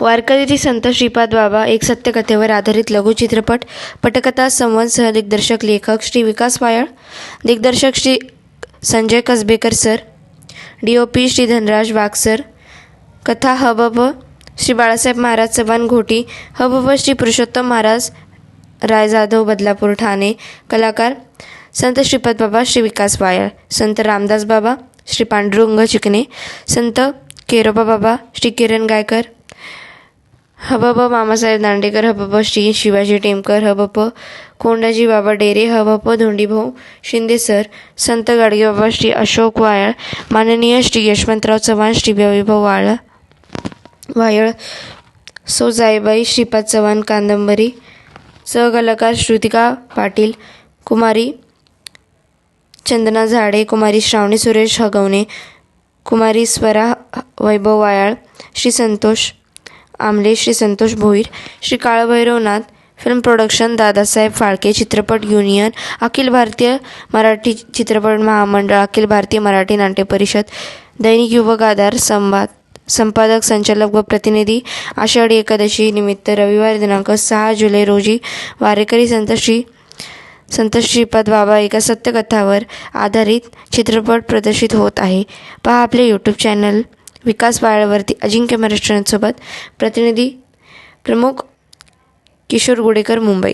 वारकरी संत श्रीपाद बाबा एक सत्यकथेवर आधारित लघुचित्रपट पटकथा संवाद सहदिग्दर्शक लेखक श्री विकास पायळ दिग्दर्शक Shri Sanjay Kasbekar sir D O P Shri Dhanraj Wagh sir कथा हबब श्री बाळासाहेब महाराज चव्हाण घोटी हबब श्री पुरुषोत्तम महाराज राय जाधव बदलापूर ठाणे कलाकार संत श्रीपाद बाबा श्री विकास वायाळ संत रामदास बाबा श्री पांडुरंग चिकणे संत केरोबा बाबा श्री किरण गायकर हबब मामासाहेब दांडेकर हबप श्री शिवाजी टेमकर हबप कोंडाजी बाबा डेरे हबप धोंडीभाऊ शिंदे सर संत गाडगे बाबा श्री अशोक वायाळ माननीय श्री यशवंतराव चव्हाण श्री वैभव वाळ वायळ सो जायबाई श्रीपाद चव्हाण कादंबरी सहकलाकार श्रुतिका पाटील कुमारी चंदना झाडे कुमारी श्रावणी सुरेश हगवणे कुमारी स्वरा वैभव वायाळ श्री संतोष आमले श्री संतोष भोईर श्री काळभैरवनाथ फिल्म प्रोडक्शन दादासाहेब फाळके चित्रपट युनियन अखिल भारतीय मराठी चित्रपट महामंडळ अखिल भारतीय मराठी नाट्य परिषद दैनिक युवक आधार संवाद संपादक संचालक व प्रतिनिधी आषाढी एकादशी निमित्त रविवार दिनांक सहा जुलै रोजी वारेकरी संत श्री संत श्रीपाद बाबा एका सत्यकथावर आधारित चित्रपट प्रदर्शित होत आहे. पहा आपले यूट्यूब चॅनल विकास वाळवरती अजिंक्य महाराष्ट्रांसोबत प्रतिनिधी प्रमुख किशोर गुडेकर मुंबई.